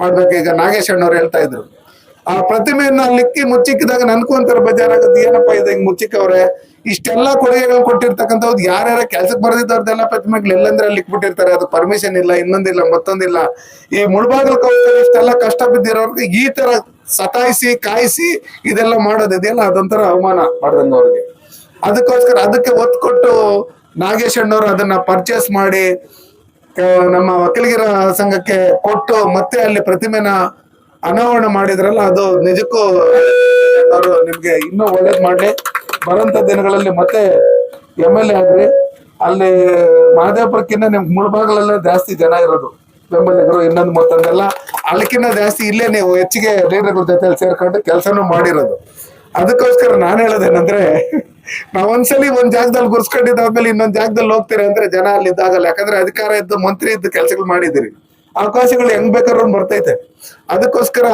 ಮಾಡ್ಬೇಕು. ಈಗ ನಾಗೇಶ್ ಅಣ್ಣವ್ರು ಹೇಳ್ತಾ ಇದ್ರು. ಆ ಪ್ರತಿಮೆಯನ್ನ ಲಿಕ್ಕಿ ಮುಚ್ಚಿಕ್ಕಿದಾಗ ನನ್ಕೊಂತಾರೆ ಬೇಜಾರಾಗುತ್ತೆ. ಏನಪ್ಪ ಇದು ಹಿಂಗ್ ಮುಚ್ಚಿಕ್ಕವ್ರೆ? ಇಷ್ಟೆಲ್ಲಾ ಕೊಡುಗೆಗಳನ್ನ ಕೊಟ್ಟಿರ್ತಕ್ಕಂಥವ್ರು ಯಾರ್ಯಾರ ಕೆಲ್ಸಕ್ಕೆ ಬರೆದಿದ್ದವ್ರದ್ದೆಲ್ಲ ಪ್ರತಿಮೆಗಳು ಎಲ್ಲಂದ್ರೆ ಅಲ್ಲಿ ಇಟ್ಬಿಟ್ಟಿರ್ತಾರೆ ಅದು ಪರ್ಮಿಷನ್ ಇಲ್ಲ, ಇನ್ನೊಂದಿಲ್ಲ, ಮತ್ತೊಂದಿಲ್ಲ. ಈ ಮುಳ್ಬಾಗಲ್ ಕೌಂಟರ್ ಇಷ್ಟೆಲ್ಲ ಕಷ್ಟ ಬಿದ್ದಿರೋರ್ಗೆ ಈ ತರ ಸತಾಯಿಸಿ, ಕಾಯಿಸಿ ಇದೆಲ್ಲ ಮಾಡೋದು. ಇದೆಯಲ್ಲ ಅದೊಂಥರ ಅವಮಾನ ಮಾಡ್ದಂಗ ಅವ್ರಿಗೆ ಅದಕ್ಕೋಸ್ಕರ ಅದಕ್ಕೆ ಒತ್ತು ಕೊಟ್ಟು ನಾಗೇಶ್ ಅಣ್ಣವ್ರು ಅದನ್ನ ಪರ್ಚೇಸ್ ಮಾಡಿ ನಮ್ಮ ವಕೀಲಗಿರ ಸಂಘಕ್ಕೆ ಕೊಟ್ಟು ಮತ್ತೆ ಅಲ್ಲಿ ಪ್ರತಿಮೆನ ಅನಾವರಣ ಮಾಡಿದ್ರಲ್ಲ, ಅದು ನಿಜಕ್ಕೂ ಅವರು ನಿಮ್ಗೆ ಇನ್ನೂ ಒಳ್ಳೇದ್ ಮಾಡಿ ಬರೋಂಥ ದಿನಗಳಲ್ಲಿ ಮತ್ತೆ ಎಂ ಎಲ್ ಎ ಆಗ್ರಿ ಅಲ್ಲಿ ಮಹದೇವಪುರಕ್ಕಿಂತ ನಿಮ್ಗೆ ಮುಳ್ಬಾಗಲೆಲ್ಲ ಜಾಸ್ತಿ ಜನ ಇರೋದು. ಬೆಂಬಲಿಗರು ಇನ್ನೊಂದು ಮತ್ತೊಂದೆಲ್ಲ ಅಲ್ಲಿಕ್ಕಿಂತ ಜಾಸ್ತಿ ಇಲ್ಲೇ ನೀವು ಹೆಚ್ಚಿಗೆ ಲೀಡರ್ಗಳ ಜೊತೆ ಸೇರ್ಕೊಂಡು ಕೆಲಸನೂ ಮಾಡಿರೋದು. ಅದಕ್ಕೋಸ್ಕರ ನಾನು ಹೇಳೋದೇನಂದ್ರೆ ನಾವೊಂದ್ಸಲಿ ಒಂದ್ ಜಾಗದಲ್ಲಿ ಗುರ್ಸ್ಕೊಂಡಿದ್ದಾದ್ಮೇಲೆ ಇನ್ನೊಂದ್ ಜಾಗದಲ್ಲಿ ಹೋಗ್ತೀರಿ ಅಂದ್ರೆ ಜನ ಅಲ್ಲಿ ಇದ್ದಾಗಲ್ಲ ಯಾಕಂದ್ರೆ ಅಧಿಕಾರ ಇದ್ದು ಮಂತ್ರಿ ಇದ್ದು ಕೆಲಸಗಳು ಮಾಡಿದಿರಿ ಅವಕಾಶಗಳು ಹೆಂಗ್ ಬೇಕಾದ್ರೂ ಬರ್ತೈತೆ. ಅದಕ್ಕೋಸ್ಕರ